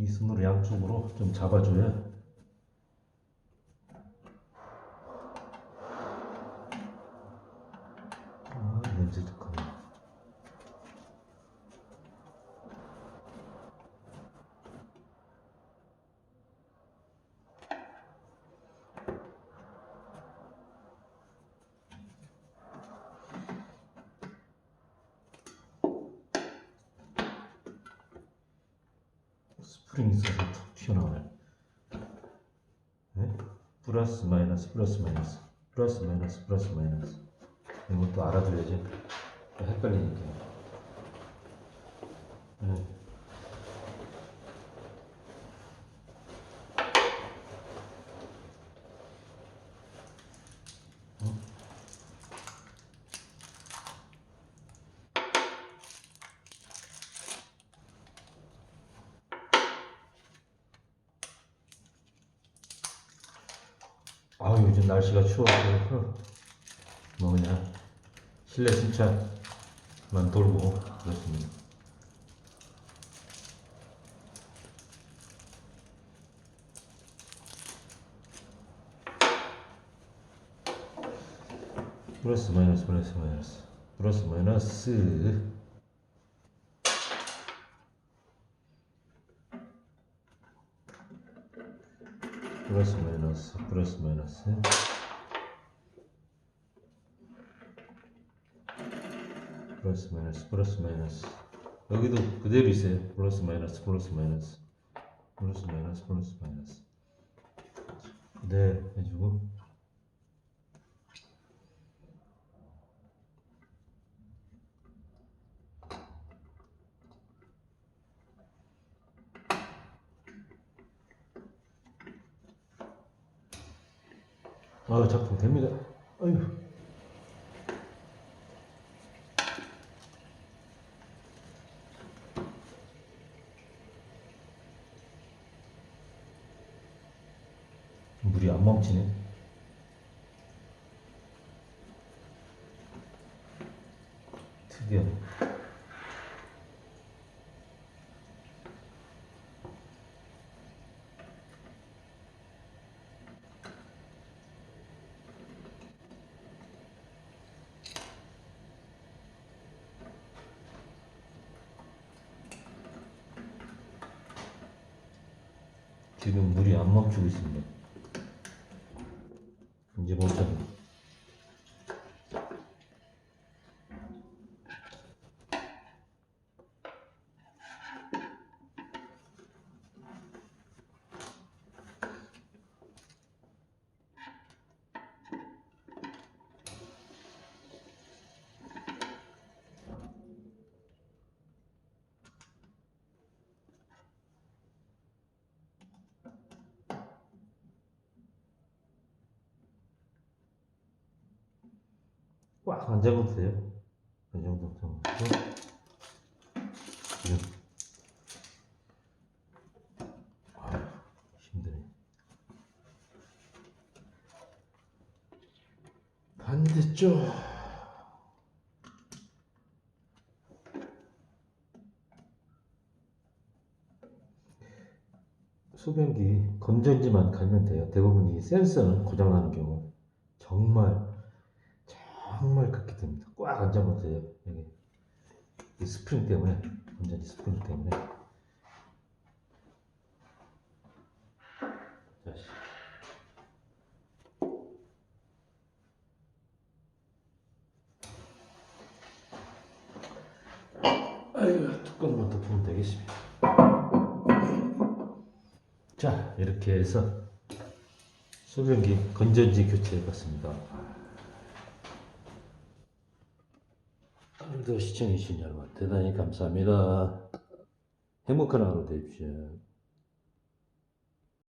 이 손으로 양쪽으로 좀 잡아줘야 아 냄새 독하네 스프링 있어서 툭 튀어나오네. 네? 플러스 마이너스 플러스 마이너스. 플러스 마이너스 플러스 마이너스. 이것도 알아들어야지. 헷갈리니까. 네. 아 요즘 날씨가 추워서 뭐 그냥 실내 승차만 돌고 그렇습니다. 플러스 마이너스 플러스 마이너스 플러스 마이너스 플러스 마이너스 플러스 마이너스. 플러스 마이너스 플러스 마이너스. 여기도 그대로 있어요. 플러스 마이너스 플러스 마이너스. 플러스 마이너스 플러스 마이너스. 그대로 해주고 아 작품 됩니다. 아유 물이 안 멈추네. 특이하네 지금 물이 안 멈추고 있습니다. 이제 멈췄네 꽉. 안 잡아도 돼요? 이 정도 지금 아유 힘드네. 반대쪽. 소변기 건전지만 갈면 돼요. 대부분 이 센서는 고장나는 경우 정말 정말 그렇게 됩니다. 꽉 돼요. 여기 이 스프링 때문에 건전지 스프링 때문에 자, 씨. 아이고 뚜껑만 덮으면 되겠습니다. 자 이렇게 해서 소변기 건전지 교체해 봤습니다. 오늘도 시청해 주신 여러분 대단히 감사합니다. 행복한 하루 되십시오.